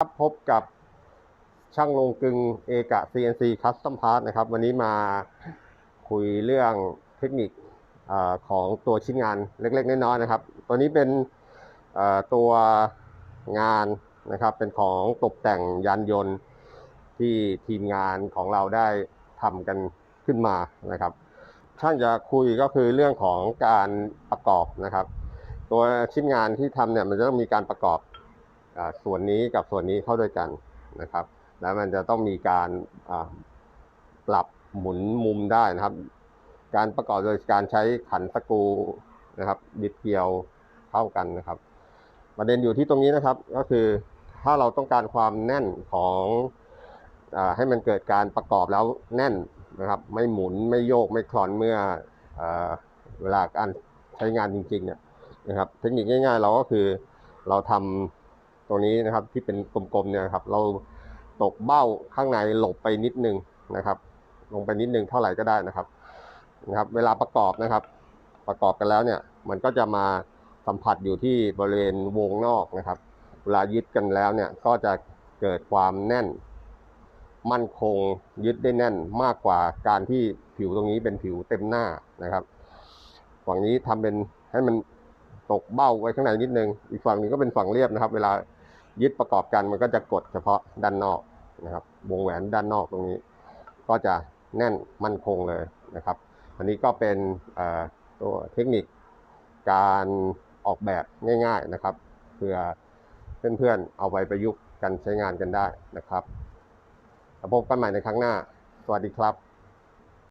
ครับพบกับช่างลงกึงเอกะ CNC Custom Part นะครับ วันนี้มาคุยเรื่องเทคนิคอของตัวชิ้นงานเล็กๆ น้อยๆนะครับ ตัวนี้เป็นตัวงานนะครับ เป็นของตกแต่งยานยนต์ที่ทีมงานของเราได้ทำกันขึ้นมานะครับ ช่างจะคุยก็คือเรื่องของการประกอบนะครับ ตัวชิ้นงานที่ทำเนี่ยมันจะต้องมีการประกอบ ส่วนนี้กับส่วนนี้เข้าด้วยกันนะครับ แล้วมันจะต้องมีการปรับหมุนมุมได้นะครับ การประกอบโดยการใช้ขันสกรูนะครับบิดเกลียวเข้ากันนะครับประเด็นอยู่ที่ตรงนี้นะครับก็คือถ้าเราต้องการความแน่นของอให้มันเกิดการประกอบแล้วแน่นนะครับ ไม่หมุนไม่โยกไม่คลอนเมื่ออเวลาการใช้งานจริงๆเนี่ยนะครับ เทคนิคง่ายๆเราก็คือเราทำ ตรงนี้นะครับที่เป็นกลมๆเนี่ยครับ เราตกเบ้าข้างในหลบไปนิดนึงนะครับ ลงไปนิดนึงเท่าไหร่ก็ได้นะครับนะครับ เวลาประกอบนะครับ ประกอบกันแล้วเนี่ย มันก็จะมาสัมผัสอยู่ที่บริเวณวงนอกนะครับ เวลายึดกันแล้วเนี่ยก็จะเกิดความแน่น มั่นคงยึดได้แน่นมากกว่าการที่ผิวตรงนี้เป็นผิวเต็มหน้านะครับฝั่งนี้ทำเป็นให้มันตกเบ้าไว้ข้างในนิดนึง อีกฝั่งหนึงก็เป็นฝั่งเรียบนะครับ เวลา ยึดประกอบกันมันก็จะกดเฉพาะด้านนอกนะครับ วงแหวนด้านนอกตรงนี้ ก็จะแน่นมั่นคงเลยนะครับ อันนี้ก็เป็นตัวเทคนิคการออกแบบง่ายๆนะครับเพื่อเพื่อนๆ เอาไปประยุกต์กันใช้งานกันได้นะครับพบกันใหม่ในครั้งหน้า สวัสดีครับ